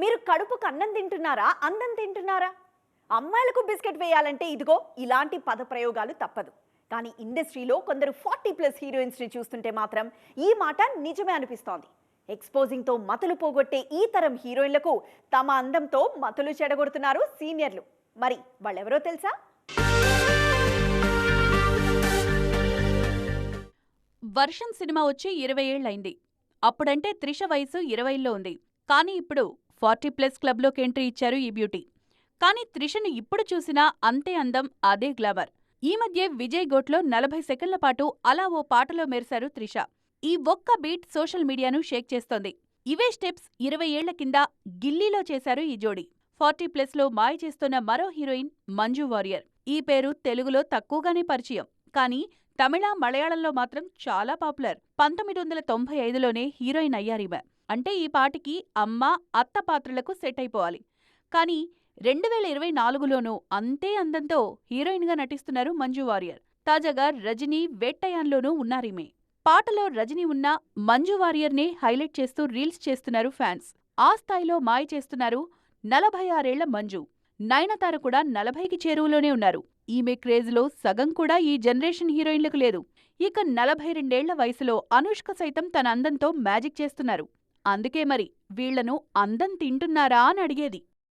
మీరు కడుపుకు అన్నం తింటున్నారా? అందం తింటున్నారా? అమ్మాయిలకు బిస్కెట్ వేయాలంటే ఇదిగో ఇలాంటి పదప్రయోగాలు తప్పదు. కానీ ఇండస్ట్రీలో కొందరు ఫార్టీ ప్లస్ హీరోయిన్స్ని చూస్తుంటే మాత్రం ఈ మాట నిజమే అనిపిస్తోంది. ఎక్స్పోజింగ్తో మతులు పోగొట్టే ఈ తరం హీరోయిన్లకు తమ అందంతో మతులు చెడగొడుతున్నారు సీనియర్లు. మరి వాళ్ళెవరో తెలుసా? వర్షం సినిమా వచ్చి ఇరవై ఏళ్ళైంది అప్పుడంటే త్రిష వయసు ఇరవైల్లో ఉంది. కానీ ఇప్పుడు ఫార్టీ ప్లస్ క్లబ్లోకి ఎంట్రీ ఇచ్చారు ఈ బ్యూటీ. కానీ త్రిషను ఇప్పుడు చూసినా అంతే అందం అదే గ్లామర్. ఈ మధ్య విజయ్ గోట్లో నలభై సెకండ్ల పాటు అలా ఓ పాటలో మెరిశారు త్రిష. ఈ ఒక్క బీట్ సోషల్ మీడియాను షేక్ చేస్తోంది. ఇవే స్టెప్స్ ఇరవై ఏళ్ళ కింద గిల్లీలో చేశారు ఈ జోడీ. ఫార్టీ ప్లస్లో మాయ చేస్తున్న మరో హీరోయిన్ మంజు వారియర్. ఈ పేరు తెలుగులో తక్కువగానే పరిచయం. కానీ తమిళ మలయాళంలో మాత్రం చాలా పాపులర్. పంతొమ్మిది వందల తొంభై ఐదులోనే హీరోయిన్ అయ్యారీమె అంటే ఈ పాటికి అమ్మ అత్త పాత్రలకు సెట్ అయిపోవాలి. కానీ రెండు వేల ఇరవై నాలుగులోనూ అంతే అందంతో హీరోయిన్గా నటిస్తున్నారు మంజు వారియర్. తాజాగా రజనీ వేట్టయాన్లోనూ ఉన్నారీమే. పాటలో రజనీ ఉన్న మంజు వారియర్నే హైలైట్ చేస్తూ రీల్స్ చేస్తున్నారు ఫ్యాన్స్. ఆ స్థాయిలో మాయ చేస్తున్నారు నలభై ఆరేళ్ళ మంజు. నయనతార కూడా నలభైకి చేరువలోనే ఉన్నారు. ఈమె క్రేజ్లో సగం కూడా ఈ జనరేషన్ హీరోయిన్లకు లేదు. ఇక నలభై రెండేళ్ళ వయసులో అనుష్క సైతం తన అందంతో మ్యాజిక్ చేస్తున్నారు. అందుకే మరి వీళ్ళను అందం తింటున్నారా అని అడిగేది.